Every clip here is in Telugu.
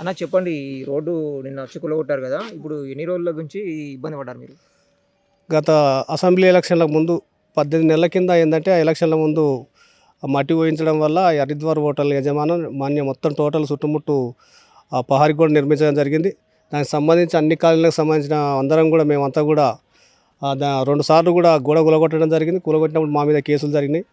అన్న చెప్పండి ఈ రోడ్డు నిన్న వచ్చి కొట్టారు కదా ఇప్పుడు ఎన్ని రోజుల గురించి ఇబ్బంది పడ్డారు మీరు? గత అసెంబ్లీ ఎలక్షన్ల ముందు పద్దెనిమిది నెలల కింద ఏంటంటే ఆ ఎలక్షన్ల ముందు మట్టి పోయించడం వల్ల ఈ హరిద్వార్ హోటల్ యజమానం మాన్య మొత్తం టోటల్ చుట్టుముట్టు ఆ పహారి కూడా నిర్మించడం జరిగింది. దానికి సంబంధించి అన్ని కాలనీలకు సంబంధించిన అందరం కూడా మేమంతా కూడా దా రెండు సార్లు కూడా గోడ కూలగొట్టడం జరిగింది. కూలగొట్టినప్పుడు మా మీద కేసులు జరిగినాయి.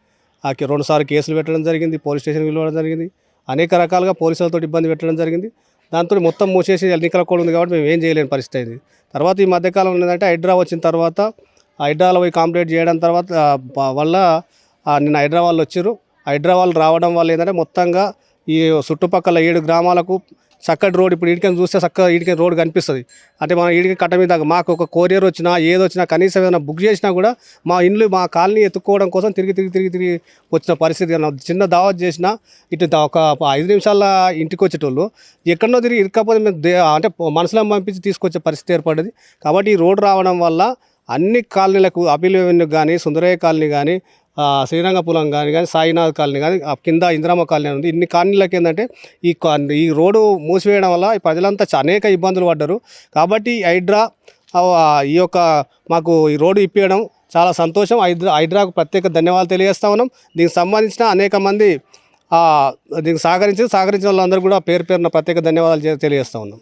ఆ రెండు సార్లు కేసులు పెట్టడం జరిగింది. పోలీస్ స్టేషన్కి వెళ్ళడం జరిగింది. అనేక రకాలుగా పోలీసులతో ఇబ్బంది పెట్టడం జరిగింది. దాంతో మొత్తం మూసేసి ఎన్నికల కోడ్ ఉంది కాబట్టి మేము ఏం చేయలేని పరిస్థితి అయింది. తర్వాత ఈ మధ్యకాలం ఏంటంటే హైడ్రా వచ్చిన తర్వాత ఆ హైడ్రాలో పోయి కంప్లీట్ చేయడం తర్వాత వల్ల నిన్న హైదరాబాద్లో వచ్చారు. హైదరాబాద్ రావడం వల్ల ఏంటంటే మొత్తంగా ఈ చుట్టుపక్కల ఏడు గ్రామాలకు చక్కటి రోడ్ ఇప్పుడు ఇడికని చూస్తే చక్కగా ఇడికని రోడ్ కనిపిస్తుంది. అంటే మనం ఇడికి కట్ట మీద మాకు ఒక కొరియర్ వచ్చినా ఏదొచ్చినా కనీసం ఏదైనా బుక్ చేసినా కూడా మా ఇండ్లు మా కాలనీ ఎత్తుక్కోవడం కోసం తిరిగి తిరిగి తిరిగి తిరిగి వచ్చిన పరిస్థితి చిన్న దావత్ చేసినా ఇటు దా- ఒక ఐదు నిమిషాల ఇంటికి వచ్చేటోళ్ళు ఎక్కడో తిరిగి ఇరకపోతే మేము అంటే మనసులో పంపించి తీసుకొచ్చే పరిస్థితి ఏర్పడింది కాబట్టి ఈ రోడ్డు రావడం వల్ల అన్ని కాలనీలకు అభిలవెన్యూ కానీ సుందరయ్య కాలనీ కానీ శ్రీరంగపురం కానీ కానీ సాయినాథ్ కాలనీ కానీ ఆ కింద ఇందిరామ కాలనీ ఉంది. ఇన్ని కాలనీలకు ఏంటంటే ఈ ఈ రోడ్డు మూసివేయడం వల్ల ప్రజలంతా అనేక ఇబ్బందులు పడ్డారు. కాబట్టి హైడ్రా ఈ యొక్క మాకు ఈ రోడ్డు ఇప్పించడం చాలా సంతోషం. హైడ్రా హైడ్రాకు ప్రత్యేక ధన్యవాదాలు తెలియజేస్తా ఉన్నాం. దీనికి సంబంధించిన అనేక మంది దీనికి సహకరించి సహకరించిన వాళ్ళందరూ కూడా పేరు పేరున ప్రత్యేక ధన్యవాదాలు తెలియజేస్తా ఉన్నాం.